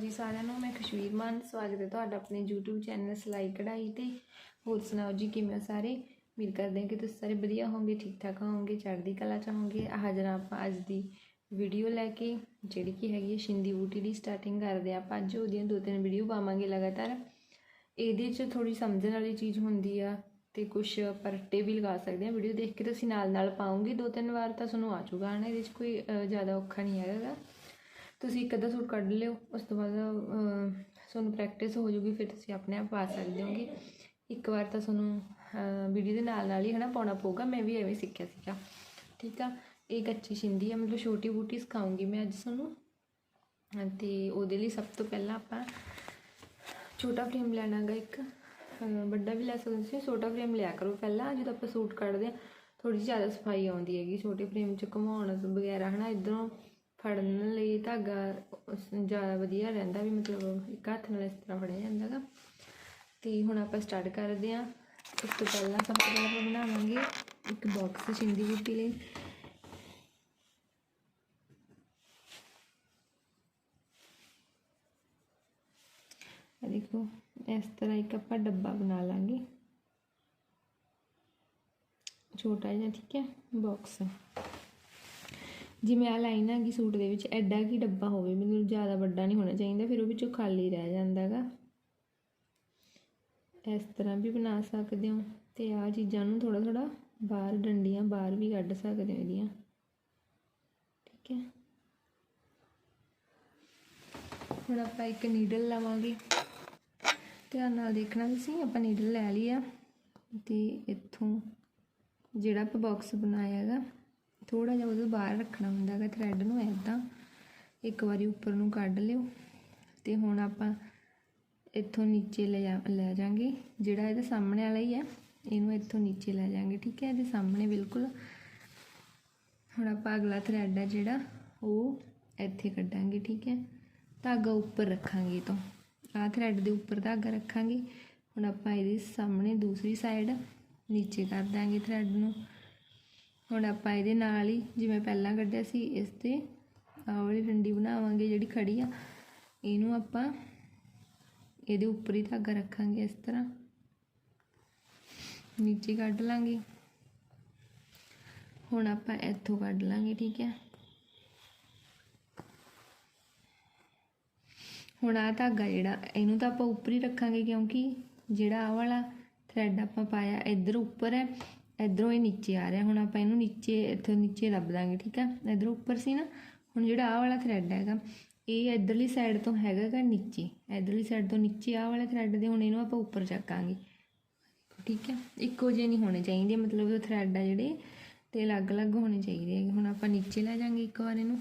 ਜੀ ਸਾਰਿਆਂ ਨੂੰ ਮੈਂ ਖੁਸ਼ਵੀਰ ਮਾਨ ਸਵਾਗਤ ਹੈ ਤੁਹਾਡਾ ਆਪਣੇ YouTube ਚੈਨਲ ਸਲਾਈ ਕਢਾਈ ਤੇ। ਹੋਰ ਸੁਣਾਓ ਜੀ, ਕਿਵੇਂ ਹੋ ਸਾਰੇ? ਉਮੀਦ ਕਰਦੇ ਹਾਂ ਕਿ ਤੁਸੀਂ ਸਾਰੇ ਵਧੀਆ ਹੋਵੋਗੇ ਠੀਕ ਠਾਕ ਹੋਵੋਗੇ, ਚੜ੍ਹਦੀ ਕਲਾ ਚ ਹੋਵੋਗੇ। ਹਾਜ਼ਰ ਆਪਾਂ ਅੱਜ ਦੀ ਵੀਡੀਓ ਲੈ ਕੇ, ਜਿਹੜੀ ਕਿ ਹੈਗੀ ਹੈ ਸ਼ਿੰਦੀ ਬੂਟੀ ਦੀ ਸਟਾਰਟਿੰਗ ਕਰਦੇ ਹਾਂ ਆਪਾਂ। ਅੱਜ ਉਹਦੀਆਂ ਦੋ ਤਿੰਨ ਵੀਡੀਓ ਪਾਵਾਂਗੇ ਲਗਾਤਾਰ। ਇਹਦੇ 'ਚ ਥੋੜੀ ਸਮਝਣ ਵਾਲੀ ਚੀਜ਼ ਹੁੰਦੀ ਆ ਤੇ ਕੁਝ ਪਰਟੇ ਵੀ ਲਗਾ ਸਕਦੇ ਹਾਂ। ਵੀਡੀਓ ਦੇਖ ਕੇ ਤੁਸੀਂ ਨਾਲ ਨਾਲ ਪਾਉਂਗੇ ਦੋ ਤਿੰਨ ਵਾਰ ਤਾਂ ਤੁਹਾਨੂੰ ਆ ਜਾਊਗਾ। ਹਨਾ, ਇਹਦੇ 'ਚ ਕੋਈ ਜ਼ਿਆਦਾ ਔਖਾ ਨਹੀਂ ਹੈਗਾ। ਤੁਸੀਂ ਇੱਕ ਅੱਧਾ ਸੂਟ ਕੱਢ ਲਿਓ ਉਸ ਤੋਂ ਬਾਅਦ ਤੁਹਾਨੂੰ ਪ੍ਰੈਕਟਿਸ ਹੋ ਜੂਗੀ ਫਿਰ ਤੁਸੀਂ ਆਪਣੇ ਆਪ ਪਾ ਸਕਦੇ ਹੋਗੇ। ਇੱਕ ਵਾਰ ਤਾਂ ਤੁਹਾਨੂੰ ਵੀਡੀਓ ਦੇ ਨਾਲ ਨਾਲ ਹੀ ਹਨਾ ਪਾਉਣਾ ਪਊਗਾ ਮੈਂ ਵੀ ਐਵੇਂ ਸਿੱਖਿਆ ਸੀਗਾ। ਠੀਕ ਆ? ਇਹ ਕੱਚੀ ਛਿੰਦੀ ਆ ਮਤਲਬ ਛੋਟੀ ਬੂਟੀ ਸਿਖਾਉਂਗੀ ਮੈਂ ਅੱਜ ਤੁਹਾਨੂੰ। ਅਹ, ਤੇ ਉਹਦੇ ਲਈ ਸਭ ਤੋਂ ਪਹਿਲਾਂ ਆਪਾਂ ਛੋਟਾ ਫਰੇਮ ਲੈਣਾ ਗਾ ਇੱਕ। ਵੱਡਾ ਵੀ ਲੈ ਸਕਦੇ ਤੁਸੀਂ ਛੋਟਾ ਫਰੇਮ ਲਿਆ ਕਰੋ ਪਹਿਲਾਂ ਜਦੋਂ ਆਪਾਂ ਸੂਟ ਕੱਢਦੇ ਆ ਥੋੜੀ ਜਿਹੀ ਜ਼ਿਆਦਾ ਸਫ਼ਾਈ ਆਉਂਦੀ ਹੈਗੀ ਛੋਟੇ ਫਰੇਮ 'ਚ ਘੁਮਾਉਣ ਵਗੈਰਾ ਹਨਾ ਇਧਰੋਂ ਫੜਨ ਲਈ ਧਾਗਾ ਜ਼ਿਆਦਾ ਵਧੀਆ ਰਹਿੰਦਾ ਵੀ ਮਤਲਬ ਇੱਕ ਹੱਥ ਨਾਲ ਇਸ ਤਰ੍ਹਾਂ ਫੜਿਆ ਜਾਂਦਾ ਗਾ। ਤੇ ਹੁਣ ਆਪਾਂ ਸਟਾਰਟ ਕਰਦੇ ਹਾਂ। ਉਸ ਤੋਂ ਪਹਿਲਾਂ ਸਭ ਤੋਂ ਪਹਿਲਾਂ ਆਪਾਂ ਬਣਾਵਾਂਗੇ ਇੱਕ ਬਾਕਸ ਛਿੰਦੀ ਬੂਟੀ ਲਈ। ਇਹ ਦੇਖੋ, ਇਸ ਤਰ੍ਹਾਂ ਇੱਕ ਆਪਾਂ ਡੱਬਾ ਬਣਾ ਲਾਂਗੇ। ਛੋਟਾ ਜਿਹਾ, ਠੀਕ ਹੈ ਬਾਕਸ ਜਿਵੇਂ ਆ ਲਾਈਨ ਹੈਗੀ ਸੂਟ ਦੇ ਵਿੱਚ, ਐਡਾ ਕੀ ਡੱਬਾ ਹੋਵੇ, ਮੈਨੂੰ ਜ਼ਿਆਦਾ ਵੱਡਾ ਨਹੀਂ ਹੋਣਾ ਚਾਹੀਦਾ, ਫਿਰ ਉਹ ਵਿੱਚੋਂ ਖਾਲੀ ਰਹਿ ਜਾਂਦਾ ਹੈਗਾ ਇਸ ਤਰ੍ਹਾਂ ਵੀ ਬਣਾ ਸਕਦੇ ਹੋ, ਤੇ ਆ ਚੀਜ਼ਾਂ ਨੂੰ ਥੋੜਾ ਥੋੜਾ ਬਾਹਰ ਡੰਡੀਆਂ ਬਾਹਰ ਵੀ ਕੱਢ ਸਕਦੇ ਹੋ ਇਹਦੀਆਂ। ਠੀਕ ਹੈ। ਹੁਣ ਆਪਾਂ ਇੱਕ ਨੀਡਲ ਲਵਾਂਗੇ। ਧਿਆਨ ਨਾਲ ਦੇਖਣਾ ਤੁਸੀਂ, ਆਪਾਂ ਨੀਡਲ ਲੈ ਲਈ ਆ। ਤੇ ਇੱਥੋਂ ਜਿਹੜਾ ਆਪਾਂ ਬਾਕਸ ਬਣਾਇਆ ਹੈਗਾ ਥੋੜਾ ਜਿਹਾ ਉਹਦੇ ਬਾਹਰ ਰੱਖਣਾ ਹੁੰਦਾ ਹੈਗਾ ਥਰੈਡ ਨੂੰ ਐਦਾਂ ਇੱਕ ਵਾਰੀ ਉੱਪਰ ਨੂੰ ਕੱਢ ਲਿਓ ਤੇ ਹੁਣ ਆਪਾਂ ਇੱਥੋਂ ਨੀਚੇ ਲੈ ਜਾ, ਲੈ ਜਾਾਂਗੇ ਜਿਹੜਾ ਇਹਦੇ ਸਾਹਮਣੇ ਵਾਲਾ ਹੀ ਹੈ, ਇਹਨੂੰ ਇੱਥੋਂ ਨੀਚੇ ਲੈ ਜਾਾਂਗੇ ਠੀਕ ਹੈ? ਇਹਦੇ ਸਾਹਮਣੇ ਬਿਲਕੁਲ। ਹੁਣ ਆਪਾਂ ਅਗਲਾ ਥਰੈਡ ਹੈ ਜਿਹੜਾ, ਉਹ ਇੱਥੇ ਕੱਢਾਂਗੇ, ਠੀਕ ਹੈ? ਧਾਗਾ ਉੱਪਰ ਰੱਖਾਂਗੇ ਤੋਂ। ਆਹ ਥਰੈਡ ਦੇ ਉੱਪਰ ਧਾਗਾ ਰੱਖਾਂਗੇ। ਹੁਣ ਆਪਾਂ ਇਹਦੇ ਸਾਹਮਣੇ ਦੂਸਰੀ ਸਾਈਡ ਨੀਚੇ ਕਰ ਦਾਂਗੇ ਥਰੈਡ ਨੂੰ। ਹੁਣ ਆਪਾਂ ਇਹਦੇ ਨਾਲ ਹੀ ਜਿਵੇਂ ਪਹਿਲਾਂ ਕੱਢਿਆ ਸੀ, ਇਸ ਤੇ ਆਹ ਵਾਲੀ ਡੰਡੀ ਬਣਾਵਾਂਗੇ ਜਿਹੜੀ ਖੜੀ ਆ। ਇਹਨੂੰ ਆਪਾਂ ਇਹਦੇ ਉੱਪਰ ਹੀ ਧਾਗਾ ਰੱਖਾਂਗੇ ਇਸ ਤਰ੍ਹਾਂ। ਨੀਚੇ ਕੱਢ ਲਾਂਗੇ। ਹੁਣ ਆਪਾਂ ਇੱਥੋਂ ਕੱਢ ਲਾਂਗੇ, ਠੀਕ ਹੈ। ਹੁਣ ਆ ਧਾਗਾ ਜਿਹੜਾ, ਇਹਨੂੰ ਤਾਂ ਆਪਾਂ ਉੱਪਰ ਹੀ ਰੱਖਾਂਗੇ ਕਿਉਂਕਿ ਜਿਹੜਾ ਆਹ ਵਾਲਾ ਥਰੈਡ ਆਪਾਂ ਪਾਇਆ ਇੱਧਰ ਉੱਪਰ ਹੈ ਇੱਧਰੋਂ ਇਹ ਨੀਚੇ ਆ ਰਿਹਾ, ਹੁਣ ਆਪਾਂ ਇਹਨੂੰ ਨੀਚੇ, ਇੱਥੋਂ ਨੀਚੇ ਦੱਬ ਦਾਂਗੇ, ਠੀਕ ਹੈ ਇੱਧਰੋਂ ਉੱਪਰ ਸੀ ਨਾ, ਹੁਣ ਜਿਹੜਾ ਆਹ ਵਾਲਾ ਥਰੈਡ ਹੈਗਾ, ਇਹ ਇੱਧਰਲੀ ਸਾਈਡ ਤੋਂ ਹੈਗਾ ਨੀਚੇ? ਇੱਧਰਲੀ ਸਾਈਡ ਤੋਂ ਨੀਚੇ ਆਹ ਵਾਲੇ ਥਰੈਡ ਦੇ, ਹੁਣ ਇਹਨੂੰ ਆਪਾਂ ਉੱਪਰ ਚੱਕਾਂਗੇ। ਠੀਕ ਹੈ ਇੱਕੋ ਜਿਹੇ ਨਹੀਂ ਹੋਣੇ ਚਾਹੀਦੇ, ਮਤਲਬ ਥਰੈਡ ਆ ਜਿਹੜੇ, ਤੇ ਅਲੱਗ-ਅਲੱਗ ਹੋਣੇ ਚਾਹੀਦੇ ਹੈਗੇ। ਹੁਣ ਆਪਾਂ ਨੀਚੇ ਲੈ ਜਾਾਂਗੇ ਇੱਕ ਵਾਰ ਇਹਨੂੰ।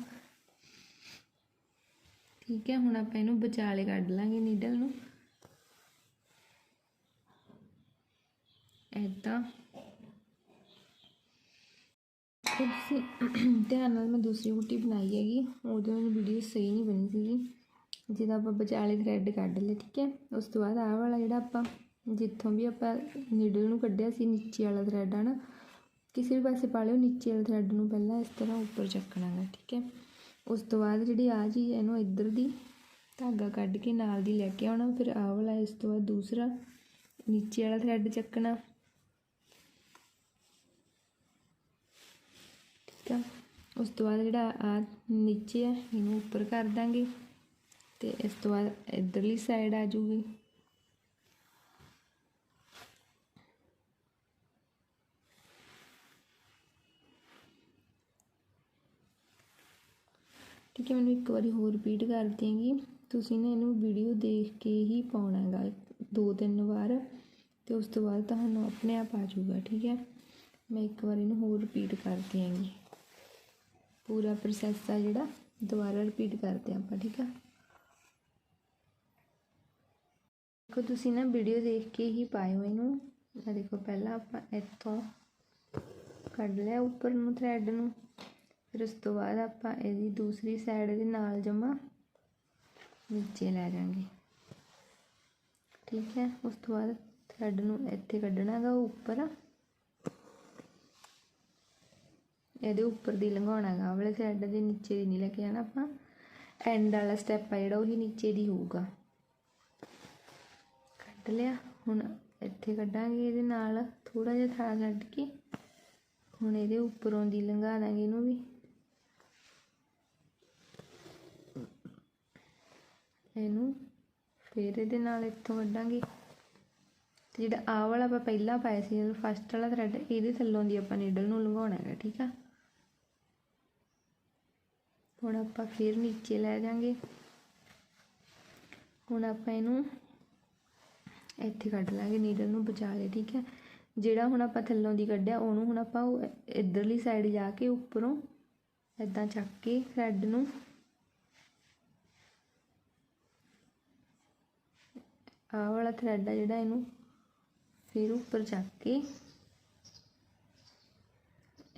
ਠੀਕ ਹੈ ਹੁਣ ਆਪਾਂ ਇਹਨੂੰ ਵਿਚਾਲੇ ਕੱਢ ਲਾਂਗੇ ਨੀਡਲ ਨੂੰ। ਐਦਾਂ ਤੁਸੀਂ ਧਿਆਨ ਨਾਲ ਮੈਂ ਦੂਸਰੀ ਬੂਟੀ ਬਣਾਈ ਹੈਗੀ। ਉਹਦੇ ਮੈਨੂੰ ਵੀਡੀਓ ਸਹੀ ਨਹੀਂ ਬਣੀ ਸੀਗੀ। ਜਿਹਦਾ ਆਪਾਂ ਵਿਚਾਲੇ ਥਰੈਡ ਕੱਢ ਲਿਆ, ਠੀਕ ਹੈ? ਉਸ ਤੋਂ ਬਾਅਦ ਆਹ ਵਾਲਾ ਜਿਹੜਾ ਆਪਾਂ, ਜਿੱਥੋਂ ਵੀ ਆਪਾਂ ਨੀਡਲ ਨੂੰ ਕੱਢਿਆ ਸੀ, ਨੀਚੇ ਵਾਲਾ ਥਰੈਡ ਆ ਨਾ ਕਿਸੇ ਵੀ ਪਾਸੇ ਪਾ ਲਿਓ, ਨੀਚੇ ਵਾਲੇ ਥਰੈਡ ਨੂੰ ਪਹਿਲਾਂ ਇਸ ਤਰ੍ਹਾਂ ਉੱਪਰ ਚੱਕਣਾ ਹੈ, ਠੀਕ ਹੈ? ਉਸ ਤੋਂ ਬਾਅਦ ਜਿਹੜੀ ਆ ਚੀਜ਼ ਇਹਨੂੰ ਇੱਧਰ ਦੀ ਧਾਗਾ ਕੱਢ ਕੇ ਨਾਲ ਦੀ ਲੈ ਕੇ ਆਉਣਾ, ਫਿਰ ਆਹ ਵਾਲਾ ਇਸ ਤੋਂ ਬਾਅਦ ਦੂਸਰਾ ਨੀਚੇ ਵਾਲਾ ਥਰੈਡ ਚੱਕਣਾ। ਠੀਕ ਆ। ਉਸ ਤੋਂ ਬਾਅਦ ਜਿਹੜਾ ਆ ਨੀਚੇ ਆ, ਇਹਨੂੰ ਉੱਪਰ ਕਰ ਦਾਂਗੇ ਤੇ ਇਸ ਤੋਂ ਬਾਅਦ ਇੱਧਰਲੀ ਸਾਈਡ ਆ ਜੂਗੀ ਠੀਕ ਹੈ ਮੈਨੂੰ ਇੱਕ ਵਾਰੀ ਹੋਰ ਰਿਪੀਟ ਕਰ ਦਿਆਂਗੀ। ਤੁਸੀਂ ਨੇ ਇਹਨੂੰ ਵੀਡੀਓ ਦੇਖ ਕੇ ਹੀ ਪਾਉਣਾ ਹੈਗਾ ਦੋ, ਤਿੰਨ ਵਾਰ ਤੇ ਉਸ ਤੋਂ ਬਾਅਦ ਤੁਹਾਨੂੰ ਆਪਣੇ ਆਪ ਆ ਜਾਊਗਾ, ਠੀਕ ਹੈ ਮੈਂ ਇੱਕ ਵਾਰ ਇਹਨੂੰ ਹੋਰ ਰਿਪੀਟ ਕਰ ਦਿਆਂਗੀ। ਪੂਰਾ ਪ੍ਰੋਸੈਸ ਆ ਜਿਹੜਾ, ਦੁਬਾਰਾ ਰਿਪੀਟ ਕਰਦੇ ਹਾਂ ਆਪਾਂ, ਠੀਕ ਆ? ਦੇਖੋ, ਤੁਸੀਂ ਨਾ ਵੀਡੀਓ ਦੇਖ ਕੇ ਹੀ ਪਾਇਓ ਇਹਨੂੰ। ਆ ਦੇਖੋ, ਪਹਿਲਾਂ ਆਪਾਂ ਇੱਥੋਂ ਕੱਢ ਲਿਆ ਉੱਪਰ ਨੂੰ ਥਰੈਡ ਨੂੰ। ਫਿਰ ਉਸ ਤੋਂ ਬਾਅਦ ਆਪਾਂ ਇਹਦੀ ਦੂਸਰੀ ਸਾਈਡ ਦੇ ਨਾਲ ਜਮਾ ਨੀਚੇ ਲੈ ਜਾਾਂਗੇ। ਠੀਕ ਹੈ? ਉਸ ਤੋਂ ਬਾਅਦ ਥਰੈਡ ਨੂੰ ਇੱਥੇ ਕੱਢਣਾ ਗਾ ਉੱਪਰ। ਇਹਦੇ ਉੱਪਰ ਦੀ ਲੰਘਾਉਣਾ ਗਾ ਵਾਲੇ ਸਾਈਡ ਦੇ ਨੀਚੇ ਦੀ ਨਹੀਂ ਲੈ ਕੇ ਜਾਣਾ ਆਪਾਂ। ਐਂਡ ਵਾਲਾ ਸਟੈਪ ਆ ਜਿਹੜਾ, ਉਹੀ ਨੀਚੇ ਦੀ ਹੋਊਗਾ। ਕੱਢ ਲਿਆ, ਹੁਣ ਇੱਥੇ ਕੱਢਾਂਗੇ ਇਹਦੇ ਨਾਲ ਥੋੜਾ ਜਿਹਾ ਥਾਂ ਛੱਡ ਕੇ। ਹੁਣ ਇਹਦੇ ਉੱਪਰੋਂ ਦੀ ਲੰਘਾ ਦਾਂਗੇ ਇਹਨੂੰ ਵੀ। ਇਹਨੂੰ ਫਿਰ ਇਹਦੇ ਨਾਲ ਇੱਥੋਂ ਕੱਢਾਂਗੇ। ਤੇ ਜਿਹੜਾ ਆਹ ਵਾਲਾ ਆਪਾਂ ਪਹਿਲਾਂ ਪਾਇਆ ਸੀ ਜਦੋਂ ਫਸਟ ਵਾਲਾ ਥਰੈਡ ਇਹਦੇ ਥੱਲੋਂ ਦੀ ਆਪਾਂ ਨੀਡਲ ਨੂੰ ਲੰਘਾਉਣਾ ਹੈਗਾ, ਠੀਕ ਆ? ਹੁਣ ਆਪਾਂ ਫਿਰ ਨੀਚੇ ਲੈ ਜਾਾਂਗੇ। ਹੁਣ ਆਪਾਂ ਇਹਨੂੰ ਇੱਥੇ ਕੱਢ ਲਾਂਗੇ ਨੀਡਲ ਨੂੰ ਬਚਾ ਲੈ ਠੀਕ ਹੈ? ਜਿਹੜਾ ਹੁਣ ਆਪਾਂ ਥੱਲੋਂ ਦੀ ਕੱਢਿਆ, ਉਹਨੂੰ ਹੁਣ ਆਪਾਂ ਉਹ ਇਧਰਲੀ ਸਾਈਡ ਜਾ ਕੇ ਉੱਪਰੋਂ ਇਦਾਂ ਚੱਕ ਕੇ ਥਰੈਡ ਨੂੰ ਆਹ ਵਾਲਾ ਥਰੈਡ ਆ ਜਿਹੜਾ ਇਹਨੂੰ ਫਿਰ ਉੱਪਰ ਚੱਕ ਕੇ,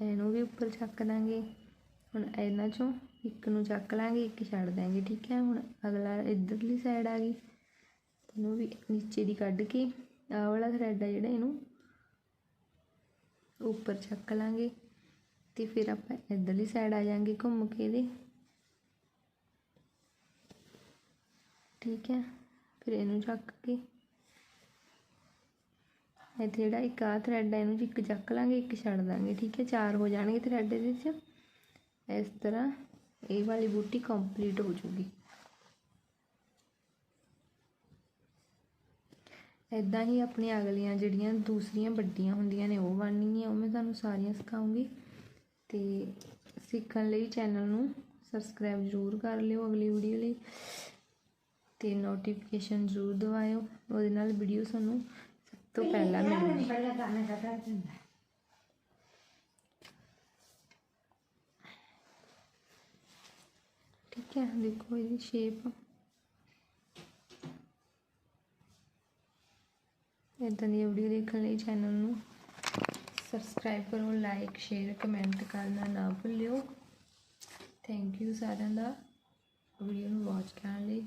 ਇਹਨੂੰ ਵੀ ਉੱਪਰ ਚੱਕ ਦਾਂਗੇ। ਹੁਣ ਇਹਨਾਂ ਚੋਂ ਇੱਕ ਨੂੰ ਚੱਕ ਲਾਂਗੇ, ਇੱਕ ਛੱਡ ਦਾਂਗੇ ਠੀਕ ਹੈ? ਹੁਣ ਅਗਲਾ ਇਧਰਲੀ ਸਾਈਡ ਆ ਗਈ। ਇਹਨੂੰ ਵੀ ਨੀਚੇ ਦੀ ਕੱਢ ਕੇ ਆਹ ਵਾਲਾ ਥਰੈਡ ਆ ਜਿਹੜਾ ਇਹਨੂੰ ਉੱਪਰ ਚੱਕ ਲਾਂਗੇ ਤੇ ਫਿਰ ਆਪਾਂ ਇਧਰਲੀ ਸਾਈਡ ਆ ਜਾਾਂਗੇ ਘੁੰਮ ਕੇ ਇਹਦੇ। ਠੀਕ ਹੈ? ਫਿਰ ਇਹਨੂੰ ਚੱਕ ਕੇ ਇੱਥੇ ਜਿਹੜਾ ਇੱਕ ਆ ਥਰੈਡ ਹੈ ਇਹਨੂੰ ਇੱਕ ਚੱਕ ਲਾਂਗੇ, ਇੱਕ ਛੱਡ ਦਾਂਗੇ ਠੀਕ ਹੈ? ਚਾਰ ਹੋ ਜਾਣਗੇ ਥਰੈਡ ਇਹਦੇ 'ਚ। ਇਸ ਤਰ੍ਹਾਂ ਇਹ ਵਾਲੀ ਬੂਟੀ ਕੰਪਲੀਟ ਹੋ ਜੂਗੀ। ਇਦਾਂ ਹੀ ਆਪਣੀਆਂ ਅਗਲੀਆਂ ਜਿਹੜੀਆਂ ਦੂਸਰੀਆਂ ਵੱਡੀਆਂ ਹੁੰਦੀਆਂ ਨੇ ਉਹ ਬਣਨਗੀਆਂ ਉਹ ਮੈਂ ਤੁਹਾਨੂੰ ਸਾਰੀਆਂ ਸਿਖਾਉਂਗੀ। ਤੇ ਸਿੱਖਣ ਲਈ ਚੈਨਲ ਨੂੰ ਸਬਸਕ੍ਰਾਈਬ ਜ਼ਰੂਰ ਕਰ ਲਿਓ ਅਗਲੀ ਵੀਡੀਓ ਲਈ ਤੇ ਨੋਟੀਫਿਕੇਸ਼ਨ ਜ਼ਰੂਰ ਦਵਾਇਓ ਉਹਦੇ ਨਾਲ ਵੀਡੀਓ ਤੁਹਾਨੂੰ ਸਭ ਤੋਂ ਪਹਿਲਾਂ ਮਿਲੇਗੀ ਪਹਿਲਾਂ ਤਾਂ ਮੈਂ ਕਹਤਾ ਹੁੰਦਾ ਠੀਕ ਹੈ, ਦੇਖੋ ਇਹਦੀ ਸ਼ੇਪ ਇਦਾਂ ਦੀ ਵੀਡੀਓ ਦੇਖਣ ਲਈ ਚੈਨਲ ਨੂੰ ਸਬਸਕ੍ਰਾਈਬ ਕਰੋ ਲਾਈਕ ਸ਼ੇਅਰ ਕਮੈਂਟ ਕਰਨਾ ਨਾ ਭੁੱਲਿਓ। ਥੈਂਕ ਯੂ ਸਾਰਿਆਂ ਦਾ। ਵੀਡੀਓ ਨੂੰ ਵਾਚ ਕਰਨ ਲਈ।